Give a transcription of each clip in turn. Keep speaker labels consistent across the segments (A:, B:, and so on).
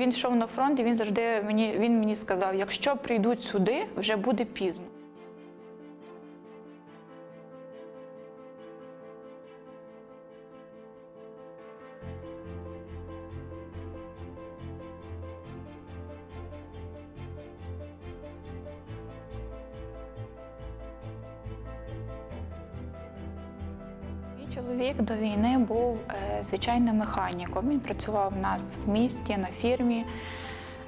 A: Він йшов на фронт, і він завжди мені він мені сказав: якщо прийдуть сюди, вже буде пізно. Чоловік до війни був е, звичайним механіком. Він працював у нас в місті на фірмі,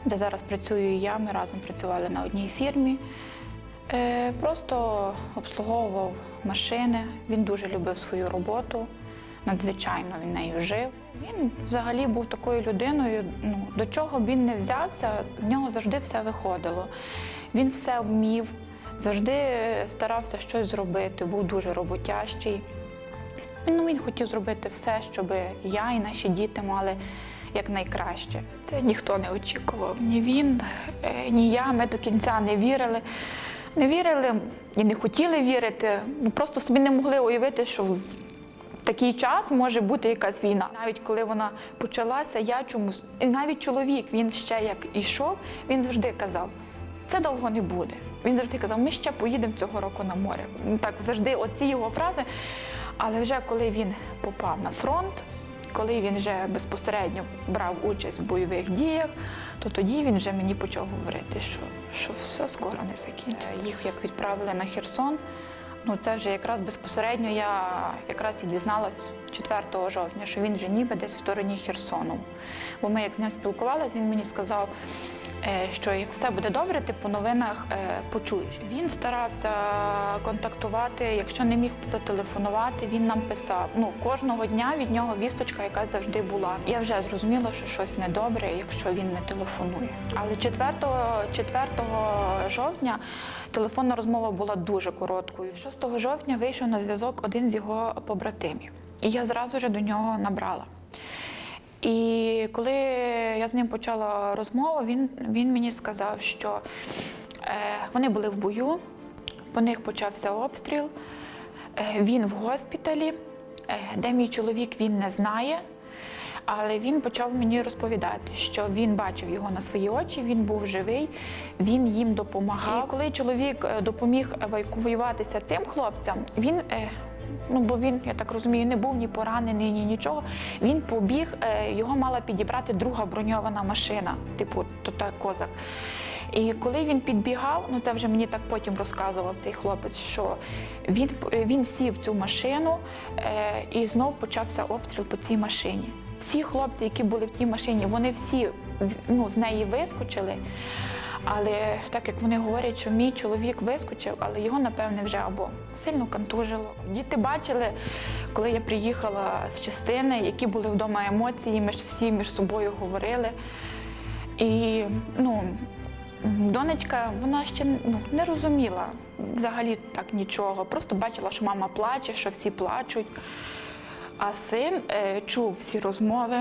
A: де зараз працюю я. Ми разом працювали на одній фірмі. Е, просто обслуговував машини. Він дуже любив свою роботу. Надзвичайно він нею жив. Він взагалі був такою людиною, ну, до чого б він не взявся, в нього завжди все виходило. Він все вмів, завжди старався щось зробити, був дуже роботящий. Ну, він хотів зробити все, щоб я і наші діти мали якнайкраще. Це ніхто не очікував. Ні він, е, ні я. Ми до кінця не вірили. Не вірили і не хотіли вірити. Ну, просто собі не могли уявити, що в такий час може бути якась війна. Навіть коли вона почалася, я чомусь, і навіть чоловік, він ще як ішов, він завжди казав, це довго не буде. Він завжди казав, ми ще поїдемо цього року на море. Так завжди оці його фрази. Але вже коли він попав на фронт, коли він вже безпосередньо брав участь в бойових діях, то тоді він вже мені почав говорити, що, що все скоро не закінчиться. Їх як відправили на Херсон. Ну це вже якраз безпосередньо я якраз і дізналась 4 жовтня, що він вже ніби десь в стороні Херсону. Бо ми як з ним спілкувалися, він мені сказав, е, що як все буде добре, ти по новинах е, почуєш. Він старався контактувати, якщо не міг зателефонувати, він нам писав. Ну кожного дня від нього вісточка якась завжди була. Я вже зрозуміла, що щось недобре, якщо він не телефонує. Але 4, 4 жовтня телефонна розмова була дуже короткою. 6 жовтня вийшов на зв'язок один з його побратимів, і я зразу ж до нього набрала. І коли я з ним почала розмову, він, він мені сказав, що е, вони були в бою, по них почався обстріл, е, він в госпіталі, е, де мій чоловік він не знає. Але він почав мені розповідати, що він бачив його на свої очі, він був живий, він їм допомагав. І коли чоловік е, допоміг евакуюватися цим хлопцям, він. Е, Ну, бо він, я так розумію, не був ні поранений, ні нічого. Він побіг, е, його мала підібрати друга броньована машина, типу то козак. І коли він підбігав, ну це вже мені так потім розказував цей хлопець, що він, він сів цю машину е, і знов почався обстріл по цій машині. Всі хлопці, які були в тій машині, вони всі ну, з неї вискочили. Але так як вони говорять, що мій чоловік вискочив, але його, напевне, вже або сильно контужило. Діти бачили, коли я приїхала з частини, які були вдома емоції, ми ж всі між собою говорили. І ну, донечка, вона ще ну, не розуміла взагалі так нічого. Просто бачила, що мама плаче, що всі плачуть. А син е, чув всі розмови,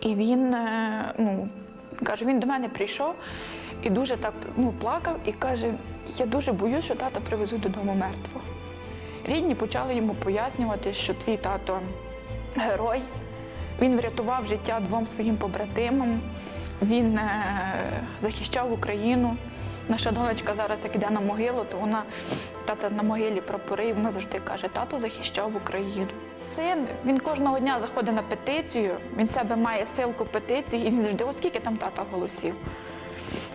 A: і він е, ну, каже, він до мене прийшов і дуже так ну, плакав і каже: я дуже боюсь, що тата привезуть додому мертвого. Рідні почали йому пояснювати, що твій тато герой, він врятував життя двом своїм побратимам, він е, захищав Україну. Наша донечка зараз, як іде на могилу, то вона тата на могилі прапори, і вона завжди каже, тато захищав Україну. Син він кожного дня заходить на петицію, він себе має силку петиції, і він завжди, от скільки там тата голосів.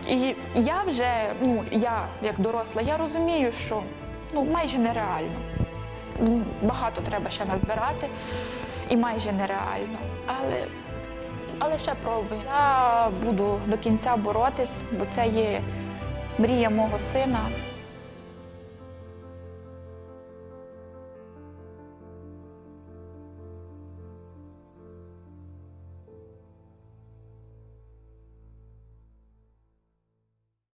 A: І я вже, ну я як доросла, я розумію, що ну майже нереально. Багато треба ще назбирати, і майже нереально. Але, але ще пробую. Я буду до кінця боротись, бо це є мрія мого сина.